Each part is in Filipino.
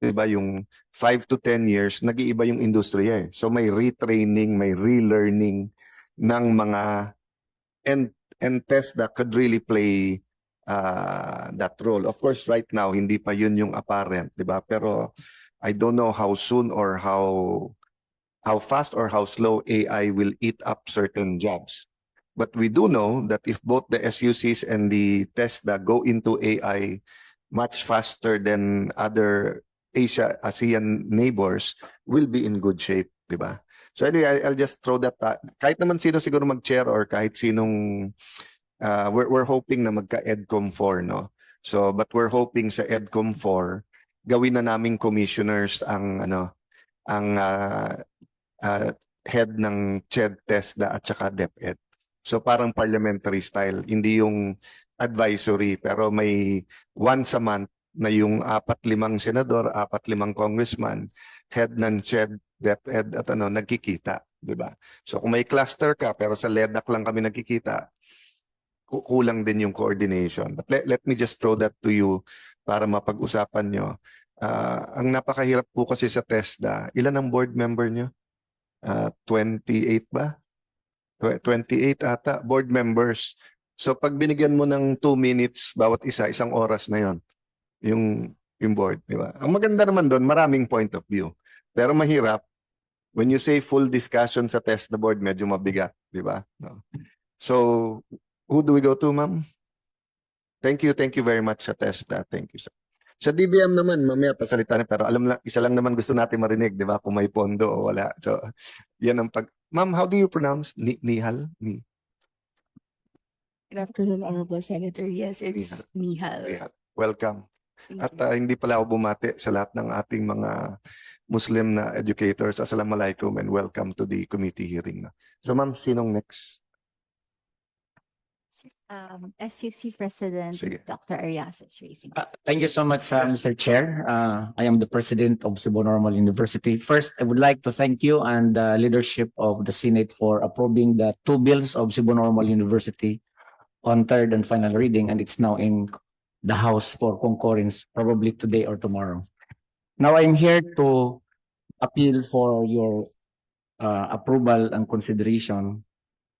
'di ba, yung 5 to 10 years, nag-iiba yung industriya eh. So may retraining, may relearning ng mga and and TESDA could really play uh, that role. Of course, right now hindi pa yun yung apparent, 'di ba? Pero I don't know how soon or how how fast or how slow AI will eat up certain jobs. But we do know that if both the SUCs and the TESDA go into AI much faster than other Asia ASEAN neighbors, we'll be in good shape, di ba? So anyway, I'll just throw that uh, kahit naman sino siguro mag-chair or kahit sinong uh, we're we're hoping na magka-EDCOM 4, no? So but we're hoping sa EDCOM 4 gawin na naming commissioners ang ano ang uh, uh, head ng CHED TESDA at saka DepEd. So parang parliamentary style, hindi yung advisory pero may once a month na yung apat limang senador, apat limang congressman, head ng CHED, DepEd at ano nagkikita, 'di ba? So kung may cluster ka pero sa LEDAC lang kami nagkikita, ku- kulang din yung coordination. But let, let me just throw that to you para mapag-usapan nyo. Ah, ang napakahirap po kasi sa TESDA, ilan ang board member nyo? Ah, 28 ba? Tw- 28 ata, board members. So pag binigyan mo ng 2 minutes bawat isa, isang oras na yon yung, yung board, di ba? Ang maganda naman doon, maraming point of view. Pero mahirap, when you say full discussion sa TESDA board, medyo mabigat, di ba? No. So, who do we go to, ma'am? Thank you, thank you very much sa TESDA. Thank you, sir. Sa DBM naman, mamaya pasalita na, pero alam lang, isa lang naman gusto natin marinig, di ba? Kung may pondo o wala. So, yan ang pag... Ma'am, how do you pronounce? Ni Nihal? Ni Good afternoon, Honorable Senator. Yes, it's Nihal. Nihal. Welcome. At ah, hindi pala ako bumati sa lahat ng ating mga Muslim na educators. Assalamualaikum and welcome to the committee hearing. na. So, ma'am, sinong next? Um, SUC President, Sige. Dr. Arias is raising. Uh, Thank you so much, uh, Mr. Chair. Uh, I am the president of Cebu Normal University. First, I would like to thank you and the leadership of the Senate for approving the two bills of Cebu Normal University on third and final reading, and it's now in the House for concurrence, probably today or tomorrow. Now, I'm here to appeal for your uh, approval and consideration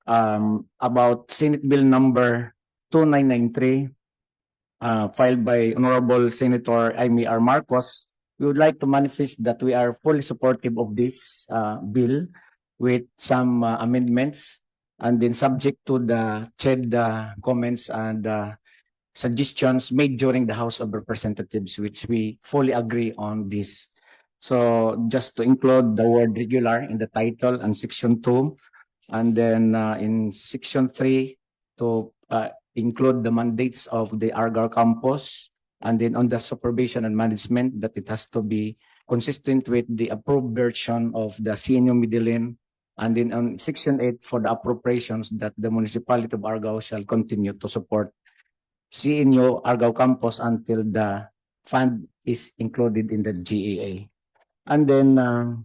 um, about Senate Bill number 2993 uh, filed by Honorable Senator Amy R. Marcos, we would like to manifest that we are fully supportive of this uh, bill with some uh, amendments and then subject to the CHED uh, comments and uh, suggestions made during the House of Representatives, which we fully agree on this. So just to include the word regular in the title and section two, and then uh, in section three to uh, include the mandates of the Argar campus, and then on the supervision and management, that it has to be consistent with the approved version of the CNU Midilin, and then on section eight for the appropriations that the municipality of Argao shall continue to support CNU Argao campus until the fund is included in the GEA. And then uh,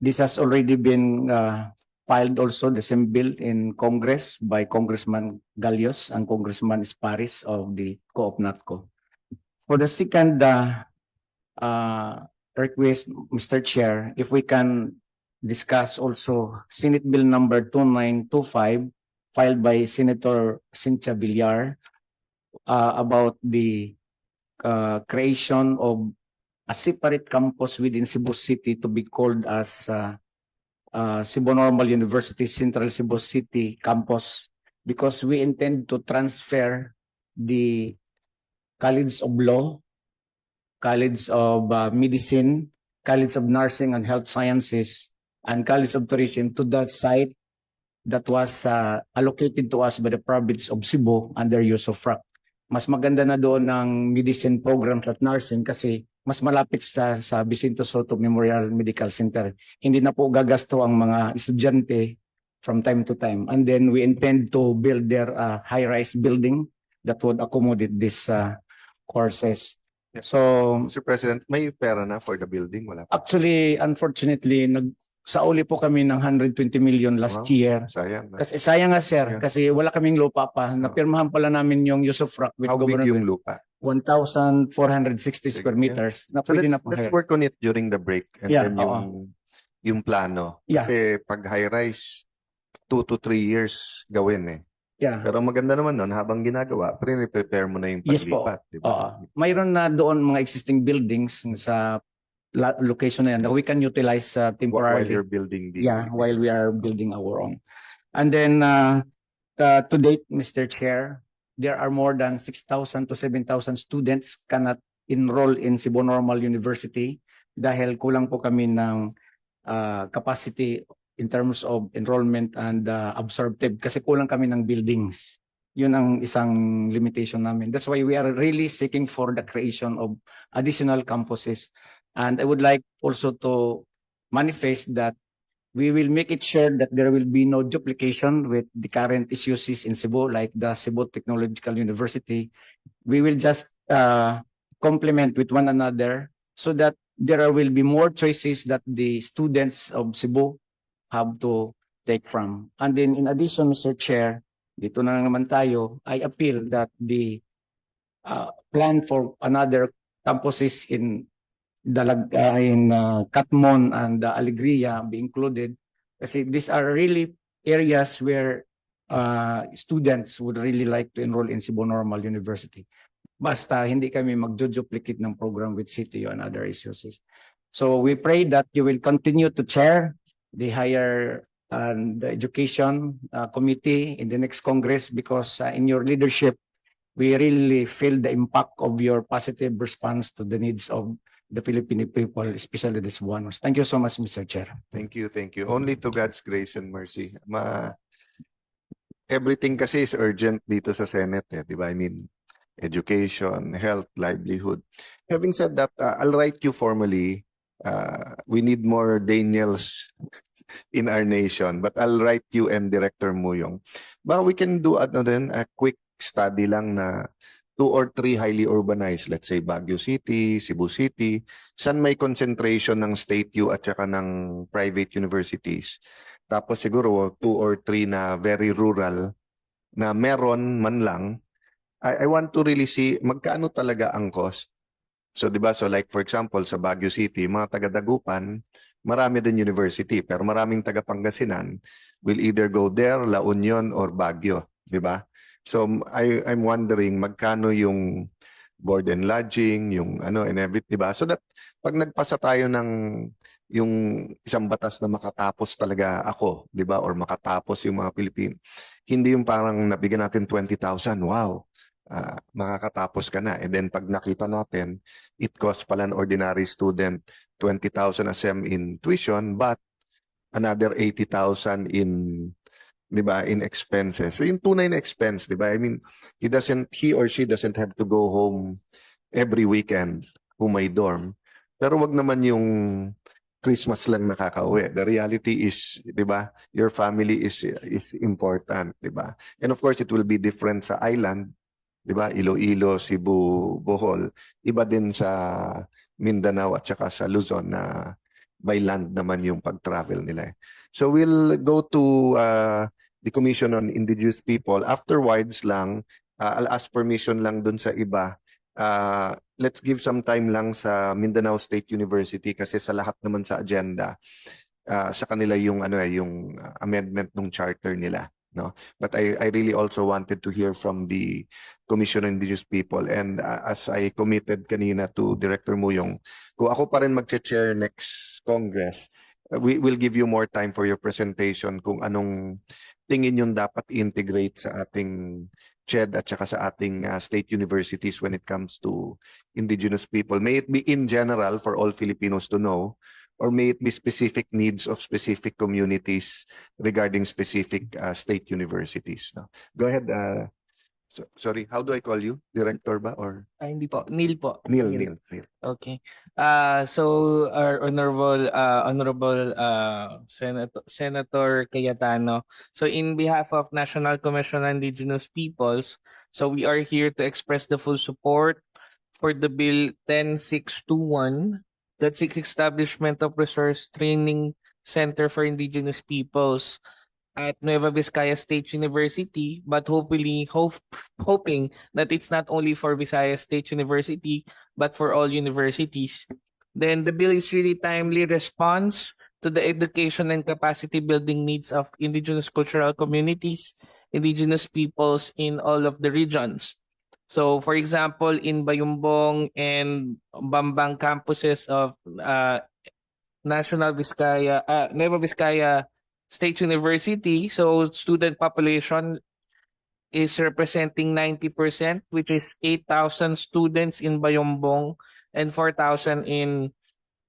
this has already been uh, filed also the same bill in Congress by Congressman Galios and Congressman Esparis of the Co-op NATCO. For the second uh, uh, request, Mr. Chair, if we can discuss also Senate Bill number 2925 filed by Senator Cynthia Villar uh, about the uh, creation of a separate campus within Cebu City to be called as uh, uh, Cebu Normal University Central Cebu City campus because we intend to transfer the College of Law, College of uh, Medicine, College of Nursing and Health Sciences, and College of Tourism to that site that was uh, allocated to us by the province of Cebu under use of FRAC. Mas maganda na doon ang medicine programs at nursing kasi mas malapit sa sa Vicente Soto Memorial Medical Center hindi na po gagasto ang mga estudyante from time to time. And then we intend to build their uh, high-rise building that would accommodate these uh, courses. So Mr. President, may pera na for the building? Wala pa. actually, unfortunately, nag sauli po kami ng 120 million last Wow. year. Sayang. na. Kasi sayang nga sir, Yeah. kasi wala kaming lupa pa. Napirmahan pala namin yung use of rock with How big government. yung lupa? 1,460 square Yeah. meters na So let's, na pang let's work on it during the break and Yeah, then yung yung plano. Yeah. Kasi pag high rise, two to three years gawin eh. Yeah. Pero maganda naman nun, habang ginagawa, pre-prepare mo na yung Yes po. paglipat. di ba? Oo. Mayroon na doon mga existing buildings sa la- location na yan that we can utilize uh, While temporarily. you're building the... Yeah, while we are building our own. And then, uh, uh, to date, Mr. Chair, there are more than 6,000 to 7,000 students cannot enroll in Cebu Normal University dahil kulang po kami ng uh, capacity in terms of enrollment and uh, absorptive kasi kulang kami ng buildings. Yun ang isang limitation namin. That's why we are really seeking for the creation of additional campuses. And I would like also to manifest that we will make it sure that there will be no duplication with the current issues in Cebu, like the Cebu Technological University. We will just uh, complement with one another so that there will be more choices that the students of Cebu have to take from. And then in addition, Mr. Chair, dito na naman tayo, I appeal that the uh, plan for another campuses in Dalag uh, in uh, Katmon and uh, Alegria be included kasi these are really areas where uh, students would really like to enroll in Cebu Normal University. Basta hindi kami magjo-duplicate ng program with CTU and other issues. So we pray that you will continue to chair the higher and the education uh, committee in the next Congress because uh, in your leadership we really feel the impact of your positive response to the needs of the Filipino people, especially the Cebuanos. Thank you so much, Mr. Chair. Thank you, thank you. Only to God's grace and mercy. Ma everything kasi is urgent dito sa Senate eh, di ba? I mean, education, health, livelihood. Having said that, uh, I'll write you formally. Uh, we need more Daniels in our nation, but I'll write you and Director Muyong. But we can do ano din, a quick study lang na two or three highly urbanized, let's say Baguio City, Cebu City, saan may concentration ng state U at saka ng private universities. Tapos siguro two or three na very rural na meron man lang. I, I want to really see magkano talaga ang cost. So 'di ba? So like for example sa Baguio City, mga taga Dagupan, marami din university pero maraming taga Pangasinan will either go there, La Union or Baguio, 'di ba? So I I'm wondering magkano yung board and lodging, yung ano and everything, 'di ba? So that pag nagpasa tayo ng yung isang batas na makatapos talaga ako, 'di ba? Or makatapos yung mga Pilipino. Hindi yung parang nabigyan natin 20,000, wow. ah, makakatapos ka na. And then pag nakita natin, it costs pala an ordinary student 20,000 a sem in tuition, but another 80,000 in 'di ba in expenses. So yung tunay na expense, 'di ba? I mean, he doesn't he or she doesn't have to go home every weekend kung may dorm. Pero wag naman yung Christmas lang nakakauwi. The reality is, 'di ba? Your family is is important, 'di ba? And of course, it will be different sa island, 'di ba? Iloilo, Cebu, Bohol. Iba din sa Mindanao at saka sa Luzon na by land naman yung pag-travel nila. eh. So we'll go to uh, the Commission on Indigenous People. Afterwards lang, uh, I'll ask permission lang dun sa iba. Uh, let's give some time lang sa Mindanao State University kasi sa lahat naman sa agenda uh, sa kanila yung ano eh, yung amendment ng charter nila, no? But I I really also wanted to hear from the Commission on Indigenous People and uh, as I committed kanina to Director Muyong, kung ako pa rin mag-chair next Congress, we will give you more time for your presentation kung anong tingin yung dapat integrate sa ating CHED at saka sa ating uh, state universities when it comes to indigenous people. May it be in general for all Filipinos to know or may it be specific needs of specific communities regarding specific uh, state universities. No? Go ahead. Uh, so, sorry, how do I call you? Director ba or Ay, hindi po. Neil po. Neil? Neil. Neil. Okay. Uh, so, our honorable, uh, honorable uh, Senator, Senator Cayetano. So, in behalf of National Commission on Indigenous Peoples, so we are here to express the full support for the Bill 10621 that seeks establishment of Resource Training Center for Indigenous Peoples. At Nueva Vizcaya State University, but hopefully hope, hoping that it's not only for Visayas State University, but for all universities. Then the bill is really timely response to the education and capacity building needs of indigenous cultural communities, indigenous peoples in all of the regions. So, for example, in Bayumbong and Bambang campuses of uh, National Vizcaya, uh, Nueva Vizcaya State University, so student population is representing 90%, which is 8,000 students in Bayumbong and 4,000 in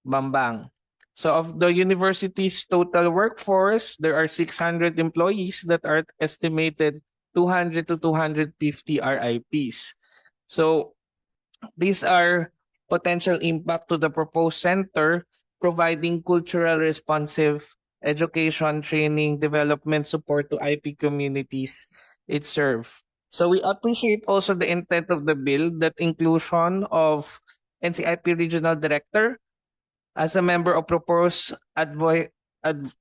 Bambang. So of the university's total workforce, there are 600 employees that are estimated 200 to 250 RIPs. So these are potential impact to the proposed center, providing cultural responsive education, training, development support to IP communities it serve. So we appreciate also the intent of the bill that inclusion of NCIP Regional Director as a member of proposed advi- ad-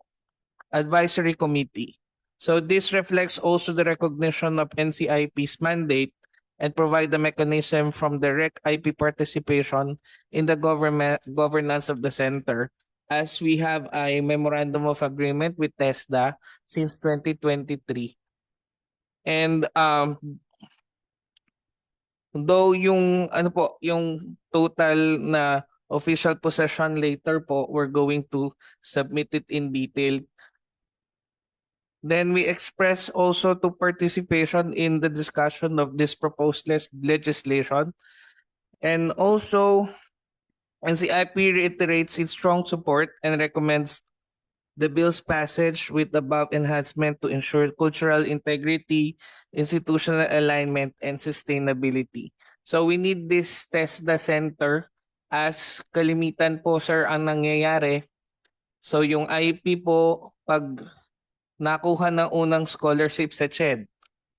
advisory committee. So this reflects also the recognition of NCIP's mandate and provide the mechanism from direct IP participation in the government governance of the center as we have a memorandum of agreement with TESDA since 2023. And um though yung ano po, yung total na official possession later po, we're going to submit it in detail. Then we express also to participation in the discussion of this proposed legislation. And also, NCIP reiterates its strong support and recommends the bill's passage with above enhancement to ensure cultural integrity, institutional alignment, and sustainability. So we need this TESDA center as kalimitan po sir ang nangyayari. So yung IP po pag nakuha ng unang scholarship sa CHED,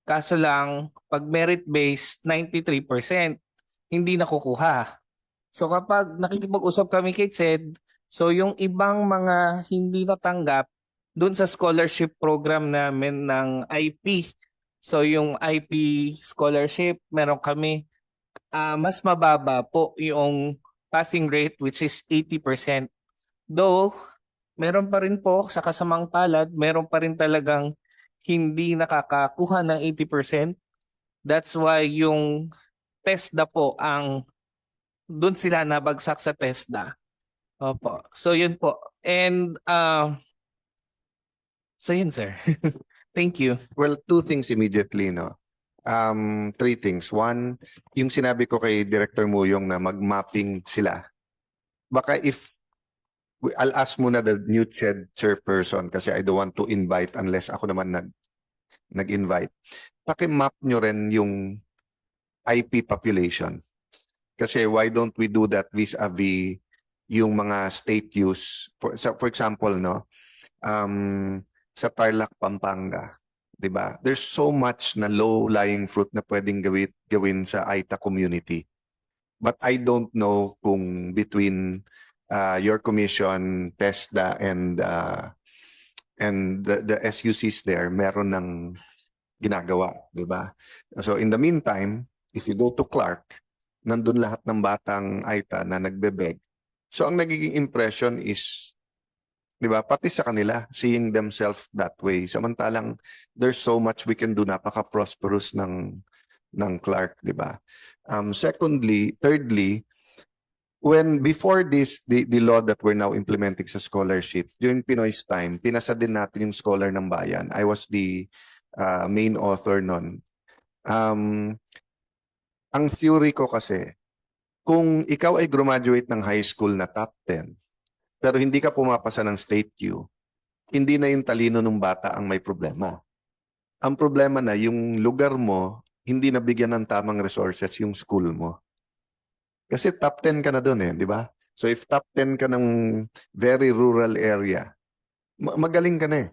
kaso lang pag merit-based 93%, hindi nakukuha. So kapag nakikipag-usap kami kay CHED, so yung ibang mga hindi natanggap dun sa scholarship program namin ng IP. So yung IP scholarship, meron kami ah, mas mababa po yung passing rate which is 80%. Though, meron pa rin po sa kasamang palad, meron pa rin talagang hindi nakakakuha ng 80%. That's why yung TESDA po ang doon sila nabagsak sa TESDA. Opo. So yun po. And uh, so yun sir. Thank you. Well, two things immediately, no? Um, three things. One, yung sinabi ko kay Director Muyong na mag-mapping sila. Baka if, I'll ask muna the new CHED chairperson kasi I don't want to invite unless ako naman nag, nag-invite. Paki-map nyo rin yung IP population. Kasi why don't we do that vis-a-vis yung mga state use? For, sa- for example, no? Um, sa Tarlac, Pampanga, 'di ba? There's so much na low-lying fruit na pwedeng gawin gawin sa Aita community. But I don't know kung between uh, your commission, TESDA and uh, and the, the SUCs there meron ng ginagawa, 'di ba? So in the meantime, if you go to Clark, nandun lahat ng batang Aita na nagbebeg. So ang nagiging impression is 'di ba? Pati sa kanila, seeing themselves that way. Samantalang there's so much we can do, napaka-prosperous ng ng Clark, 'di ba? Um secondly, thirdly, when before this the, the law that we're now implementing sa scholarship, during Pinoy's time, pinasa din natin yung scholar ng bayan. I was the uh, main author nun. Um ang theory ko kasi, kung ikaw ay graduate ng high school na top 10, pero hindi ka pumapasa ng state queue, hindi na yung talino ng bata ang may problema. Ang problema na yung lugar mo, hindi nabigyan ng tamang resources yung school mo. Kasi top 10 ka na doon eh, di ba? So if top 10 ka ng very rural area, ma- magaling ka na eh.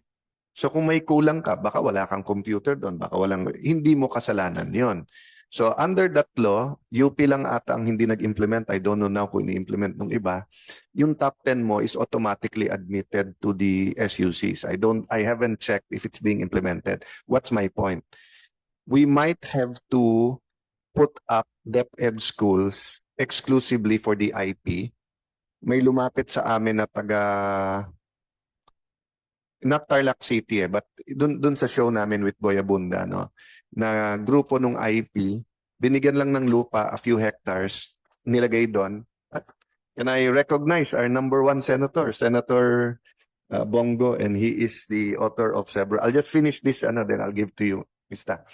So kung may kulang ka, baka wala kang computer doon, baka walang, hindi mo kasalanan yon. So under that law, UP lang ata ang hindi nag-implement. I don't know now kung ini-implement ng iba. Yung top 10 mo is automatically admitted to the SUCs. I don't I haven't checked if it's being implemented. What's my point? We might have to put up DepEd schools exclusively for the IP. May lumapit sa amin na taga not Tarlac City eh, but dun, dun sa show namin with Boy Abunda, no? Na grupo nung IP, binigyan lang ng lupa, a few hectares, nilagay doon. And I recognize our number one senator, Senator uh, Bongo, and he is the author of several. I'll just finish this, ano, then I'll give to you, Mista.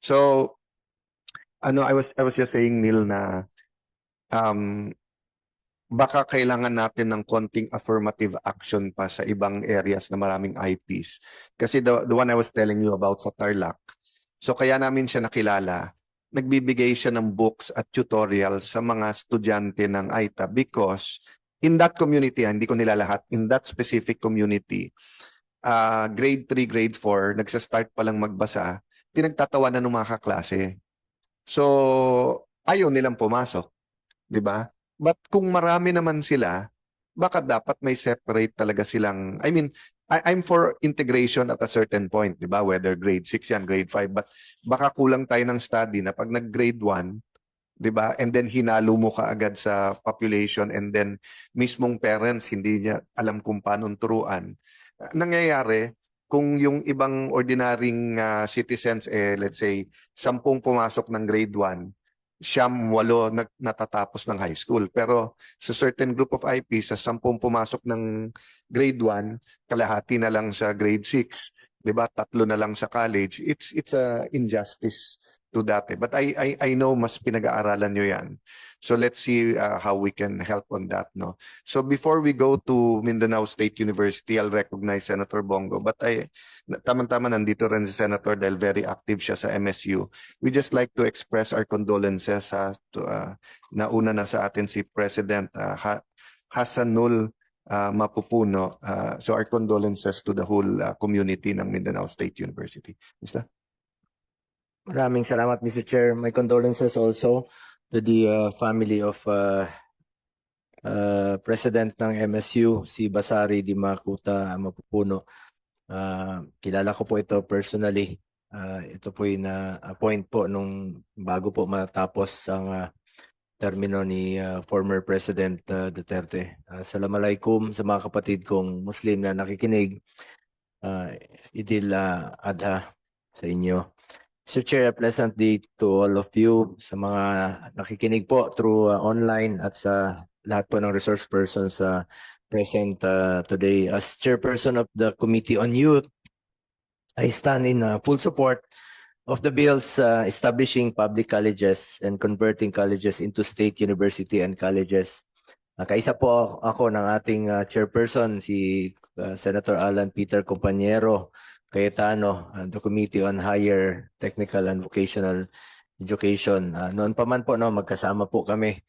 So, ano, I was, I was just saying, Neil, na um, baka kailangan natin ng konting affirmative action pa sa ibang areas na maraming IPs. Kasi the, the one I was telling you about sa Tarlac, so kaya namin siya nakilala, nagbibigay siya ng books at tutorials sa mga estudyante ng AITA because in that community, ah, hindi ko nila lahat, in that specific community, uh, grade 3, grade 4, nagsa-start pa lang magbasa, pinagtatawanan ng mga kaklase. So, ayaw nilang pumasok. 'di ba? But kung marami naman sila, baka dapat may separate talaga silang, I mean, I, I'm for integration at a certain point, 'di ba? Whether grade 6 yan, grade 5, but baka kulang tayo ng study na pag nag-grade 1, 'di ba? And then hinalo mo ka agad sa population and then mismong parents hindi niya alam kung paano turuan. Ah, Nangyayari kung yung ibang ordinaryong ah, citizens eh let's say sampung pumasok ng grade 1 siyam, walo nag, natatapos ng high school. Pero sa certain group of IPs, sa sampung pumasok ng grade 1, kalahati na lang sa grade 6, 'di ba? Tatlo na lang sa college. It's it's a injustice to eh. But I I I know mas pinag-aaralan nyo 'yan. So let's see uh, how we can help on that, no. So before we go to Mindanao State University, I'll recognize Senator Bongo. But I tama-tama nandito rin si Senator dahil very active siya sa MSU. We just like to express our condolences sa to, uh, nauna na sa atin si President uh, ha- Hasanul uh, Mapupuno. Uh, so our condolences to the whole uh, community ng Mindanao State University. Mr. Maraming salamat, Mr. Chair. My condolences also to the uh, family of uh, uh, President ng MSU, si Basari Di Makuta Mapupuno. Uh, kilala ko po ito personally. Uh, ito po yung na-appoint po nung bago po matapos ang uh, termino ni uh, former President uh, Duterte. Uh, Assalamualaikum sa mga kapatid kong Muslim na nakikinig. Uh, idil uh, adha sa inyo. Mr. Chair, a pleasant day to all of you sa mga nakikinig po through uh, online at sa lahat po ng resource persons uh, present uh, today. As chairperson of the Committee on Youth, I stand in uh, full support of the bills uh, establishing public colleges and converting colleges into state university and colleges. Uh, kaisa po ako ng ating uh, chairperson, si uh, Senator Alan Peter Compañero, Cayetano, uh, the Committee on Higher Technical and Vocational Education. Uh, noon pa man po, no, magkasama po kami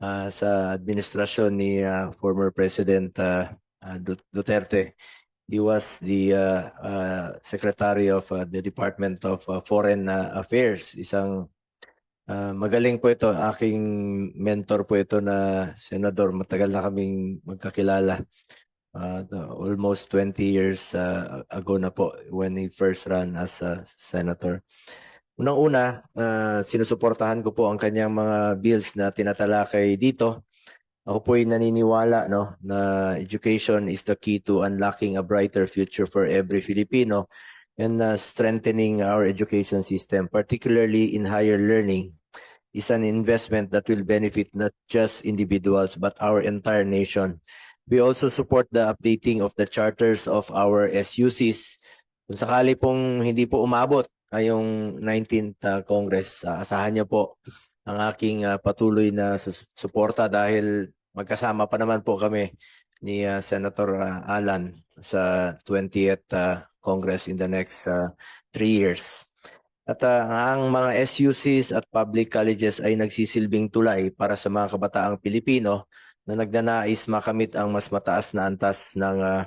uh, sa administrasyon ni uh, former President uh, uh, Du- Duterte. He was the uh, uh, Secretary of uh, the Department of uh, Foreign uh, Affairs. Isang uh, magaling po ito. Aking mentor po ito na senador. Matagal na kaming magkakilala uh, almost 20 years uh, ago na po when he first ran as a senator. Unang-una, uh, sinusuportahan ko po ang kanyang mga bills na tinatalakay dito. Ako po ay naniniwala no, na education is the key to unlocking a brighter future for every Filipino and uh, strengthening our education system, particularly in higher learning, is an investment that will benefit not just individuals but our entire nation. We also support the updating of the charters of our SUCs. Kung sakali pong hindi po umabot ngayong 19th uh, Congress, uh, asahan niyo po ang aking uh, patuloy na suporta dahil magkasama pa naman po kami ni uh, Senator uh, Alan sa 20th uh, Congress in the next uh, three years. At uh, ang mga SUCs at public colleges ay nagsisilbing tulay para sa mga kabataang Pilipino na nagnanais makamit ang mas mataas na antas ng uh,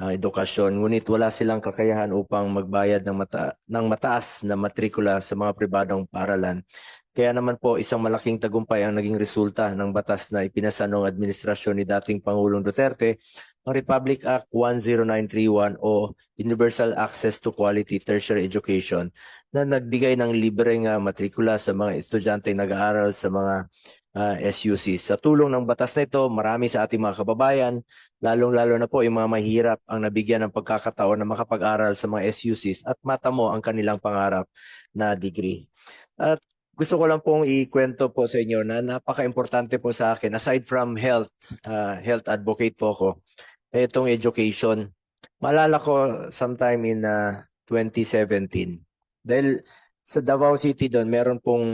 ah, edukasyon. Ngunit wala silang kakayahan upang magbayad ng, mata ng mataas na matrikula sa mga pribadong paaralan. Kaya naman po isang malaking tagumpay ang naging resulta ng batas na ipinasa noong administrasyon ni dating Pangulong Duterte, ang Republic Act 10931 o Universal Access to Quality Tertiary Education na nagbigay ng libreng ah, matrikula sa mga estudyante nag-aaral sa mga ah, SUC. Sa tulong ng batas na ito, marami sa ating mga kababayan, lalong-lalo na po yung mga mahirap ang nabigyan ng pagkakataon na makapag-aral sa mga SUCs at matamo ang kanilang pangarap na degree. At gusto ko lang pong ikwento po sa inyo na napaka-importante po sa akin, aside from health, ah, health advocate po ako, itong education. Maalala ko sometime in ah, 2017, dahil sa Davao City doon, meron pong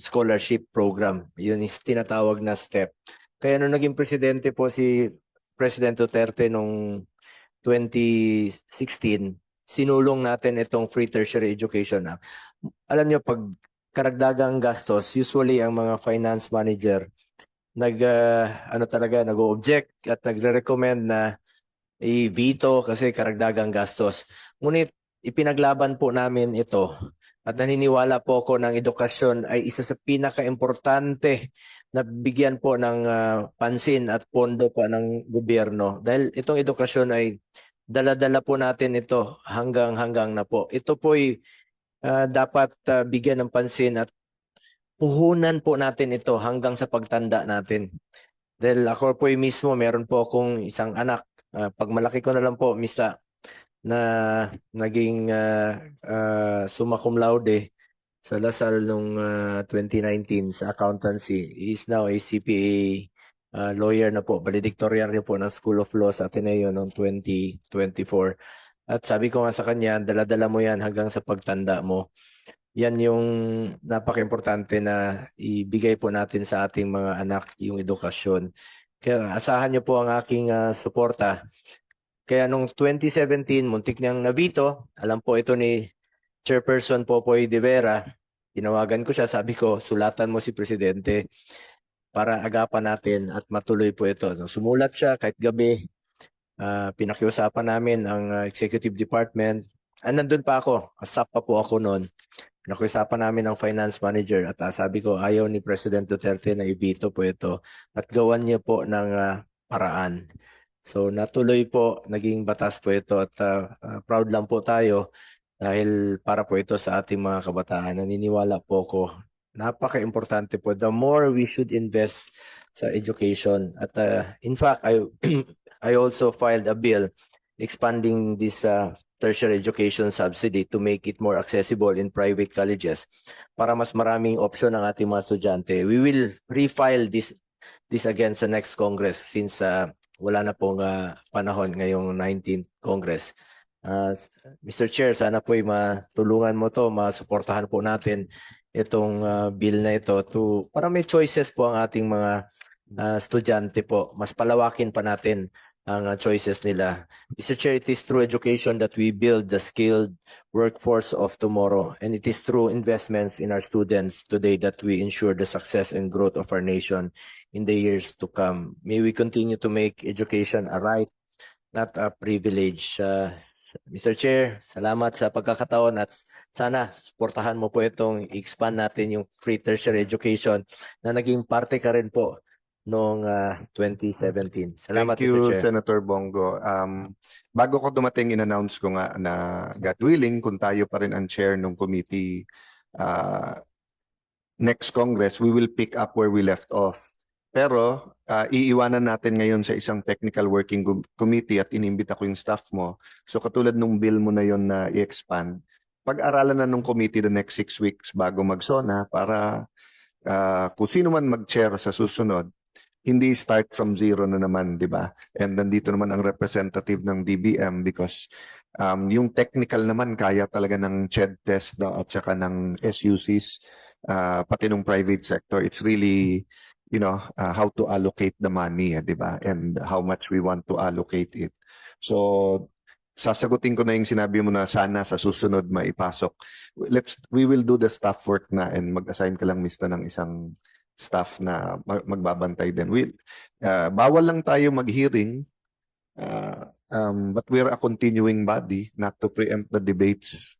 scholarship program. Yun is tinatawag na STEP. Kaya nung naging presidente po si President Duterte nung 2016, sinulong natin itong Free Tertiary Education Act. Alam niyo, pag karagdagang gastos, usually ang mga finance manager nag ah, ano talaga nag-object at nagre-recommend na i-veto kasi karagdagang gastos. Ngunit ipinaglaban po namin ito at naniniwala po ako ng edukasyon ay isa sa pinaka-importante na bigyan po ng ah, pansin at pondo po ng gobyerno. Dahil itong edukasyon ay dala-dala po natin ito hanggang hanggang na po. Ito po ay ah, dapat ah, bigyan ng pansin at puhunan po natin ito hanggang sa pagtanda natin. Dahil ako po mismo, meron po akong isang anak. Ah, pag malaki ko na lang po, mista, na naging ah, ah, summa laude sa Lasal nung ah, 2019 sa accountancy. He is now a CPA ah, lawyer na po, valedictorian rin po ng School of Law sa Ateneo noong 2024. At sabi ko nga sa kanya, dala-dala mo yan hanggang sa pagtanda mo. Yan yung napaka-importante na ibigay po natin sa ating mga anak yung edukasyon. Kaya asahan niyo po ang aking ah, suporta. Kaya nung 2017, muntik niyang nabito. Alam po ito ni Chairperson Popoy de Vera. Tinawagan ko siya, sabi ko, sulatan mo si Presidente para agapan natin at matuloy po ito. So, sumulat siya kahit gabi. Ah, pinakiusapan namin ang ah, Executive Department. Ah, nandun pa ako. Asap pa po ako noon. Nakiusapan namin ang finance manager at ah, sabi ko ayaw ni President Duterte na ibito po ito at gawan niya po ng ah, paraan. So natuloy po, naging batas po ito at ah, ah, proud lang po tayo dahil para po ito sa ating mga kabataan. Naniniwala po ko, napaka-importante po. The more we should invest sa education. At ah, in fact, I, I also filed a bill expanding this ah, tertiary education subsidy to make it more accessible in private colleges para mas maraming option ng ating mga estudyante. We will refile this this again sa next Congress since uh, wala na pong uh, panahon ngayong 19th Congress. Uh, Mr. Chair, sana po ay matulungan mo to, masuportahan po natin itong uh, bill na ito to para may choices po ang ating mga uh, estudyante po. Mas palawakin pa natin ang uh, choices nila. Mr. Chair, it is through education that we build the skilled workforce of tomorrow. And it is through investments in our students today that we ensure the success and growth of our nation in the years to come. May we continue to make education a right, not a privilege. Uh, Mr. Chair, salamat sa pagkakataon at sana suportahan mo po itong expand natin yung free tertiary education na naging parte ka rin po noong ah, 2017. Salamat, Thank you, Mr. Chair. Senator Bongo. Um, bago ko dumating, in-announce ko nga na God willing, kung tayo pa rin ang chair ng committee uh, next Congress, we will pick up where we left off. Pero uh, iiwanan natin ngayon sa isang technical working committee at inimbita ko yung staff mo. So katulad nung bill mo na yon na i-expand, pag-aralan na nung committee the next six weeks bago magsona para uh, kung sino man mag-chair sa susunod, hindi start from zero na naman, di ba? And nandito naman ang representative ng DBM because um, yung technical naman kaya talaga ng CHED test no, at saka ng SUCs, uh, pati ng private sector. It's really, you know, uh, how to allocate the money, eh, di ba? And how much we want to allocate it. So, sasagutin ko na yung sinabi mo na sana sa susunod maipasok. Let's, we will do the staff work na and mag-assign ka lang mista ng isang staff na mag- magbabantay din. We, uh, bawal lang tayo mag-hearing. Uh, Um, but we're a continuing body, not to preempt the debates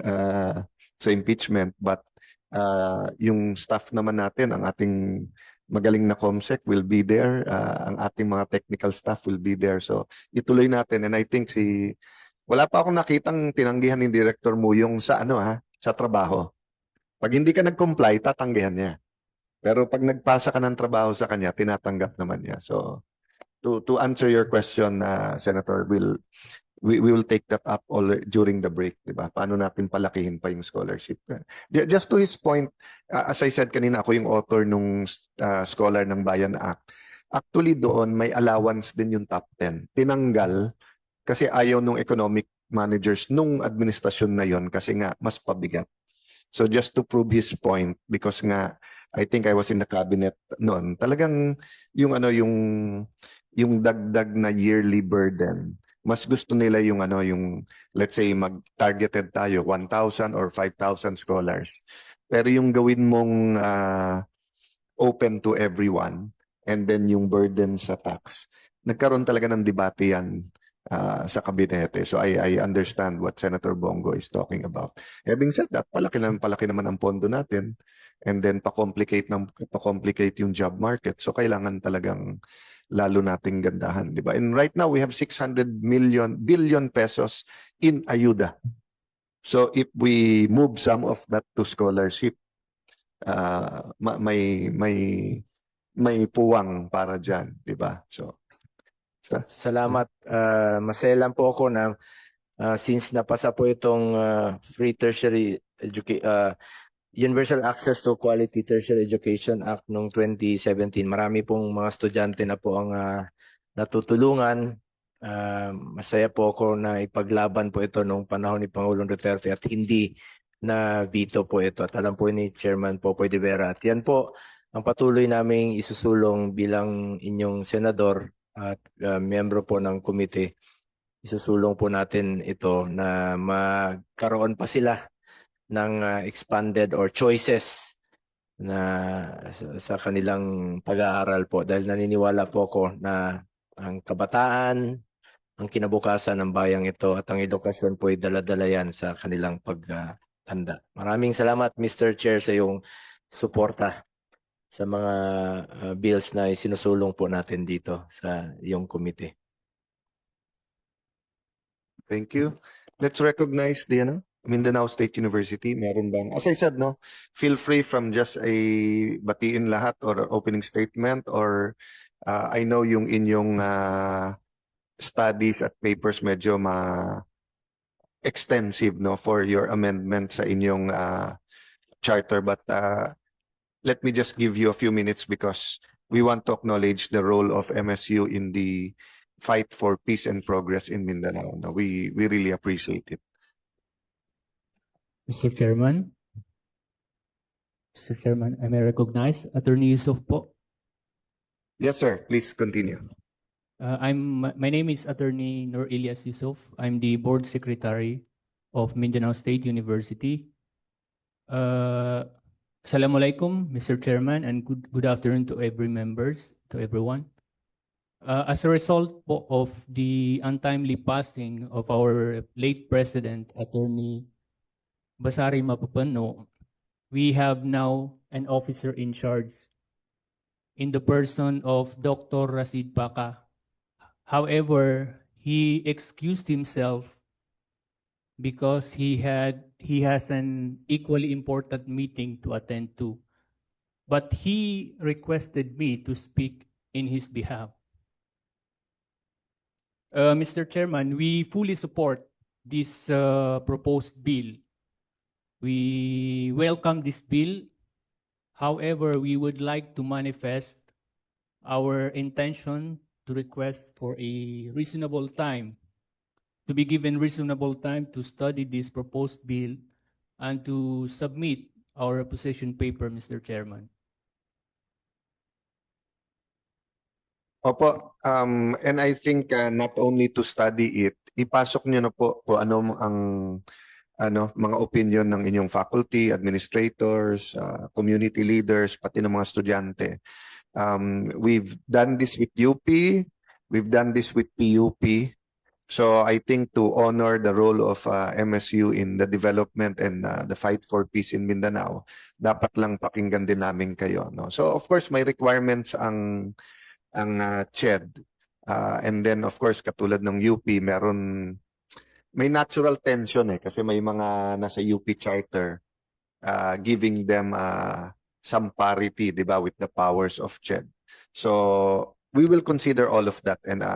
uh, sa impeachment. But uh, yung staff naman natin, ang ating magaling na COMSEC will be there. uh, ang ating mga technical staff will be there. So ituloy natin. And I think si wala pa akong nakitang tinanggihan ni Director mo yung sa ano ha, sa trabaho. Pag hindi ka nag-comply, tatanggihan niya. Pero pag nagpasa ka ng trabaho sa kanya, tinatanggap naman niya. So to to answer your question, uh, Senator, will we, we will take that up all during the break, di ba? Paano natin palakihin pa yung scholarship? Ju- Just to his point, uh, as I said kanina, ako yung author nung uh, Scholar ng Bayan Act. Actually doon may allowance din yung top 10. Tinanggal kasi ayaw nung economic managers nung administrasyon na yon kasi nga mas pabigat. So just to prove his point because nga I think I was in the cabinet noon. Talagang yung ano yung yung dagdag na yearly burden. Mas gusto nila yung ano yung let's say mag-targeted tayo 1,000 or 5,000 scholars. Pero yung gawin mong ah, open to everyone and then yung burden sa tax. Nagkaroon talaga ng debate yan ah, sa kabinete. So I I understand what Senator Bongo is talking about. Having said that, palaki naman palaki naman ang pondo natin and then pa-complicate ng pa-complicate yung job market. So kailangan talagang lalo nating gandahan, di ba? And right now we have 600 million billion pesos in ayuda. So if we move some of that to scholarship, uh, ma- may may may puwang para diyan, di ba? So sa- Salamat. Uh, masaya lang po ako na uh, since napasa po itong uh, free tertiary education uh, Universal Access to Quality Tertiary Education Act noong 2017. Marami pong mga estudyante na po ang uh, natutulungan. Uh, masaya po ako na ipaglaban po ito noong panahon ni Pangulong Duterte at hindi na veto po ito. At alam po ni Chairman Popoy de Vera. At yan po ang patuloy naming isusulong bilang inyong senador at uh, miyembro po ng komite. Isusulong po natin ito na magkaroon pa sila ng uh, expanded or choices na sa, sa kanilang pag-aaral po dahil naniniwala po ako na ang kabataan, ang kinabukasan ng bayang ito at ang edukasyon po ay daladala yan sa kanilang pagtanda. Maraming salamat Mr. Chair sa iyong suporta sa mga uh, bills na sinusulong po natin dito sa iyong komite. Thank you. Let's recognize the ano, Mindanao State University. Meron bang, as I said, no, feel free from just a batiin lahat or opening statement or uh, I know yung inyong uh, studies at papers medyo ma extensive no for your amendment sa inyong uh, charter but uh, let me just give you a few minutes because we want to acknowledge the role of MSU in the fight for peace and progress in Mindanao. No, we we really appreciate it. Mr. Chairman. Mr. Chairman, I may recognize Attorney Yusuf po. Yes, sir. Please continue. Uh, I'm, my name is Attorney Nur Ilyas Yusuf. I'm the Board Secretary of Mindanao State University. Uh, Assalamualaikum, Mr. Chairman, and good, good afternoon to every members, to everyone. Uh, as a result of the untimely passing of our late President, Attorney Basari Mapapano, we have now an officer in charge in the person of Dr. Rasid Baka. However, he excused himself because he had he has an equally important meeting to attend to. But he requested me to speak in his behalf. Uh, Mr. Chairman, we fully support this uh, proposed bill. We welcome this bill. However, we would like to manifest our intention to request for a reasonable time, to be given reasonable time to study this proposed bill and to submit our position paper, Mr. Chairman. Opo, um, and I think uh, not only to study it, ipasok niyo na po kung ano ang ano mga opinion ng inyong faculty, administrators, uh, community leaders, pati ng mga estudyante. Um, we've done this with UP, we've done this with PUP, So I think to honor the role of uh, MSU in the development and uh, the fight for peace in Mindanao, dapat lang pakinggan din namin kayo. No? So of course may requirements ang ang uh, CHED. Uh, and then of course katulad ng UP meron may natural tension eh kasi may mga nasa UP charter uh, giving them uh, some parity, 'di ba, with the powers of CHED. So we will consider all of that and uh,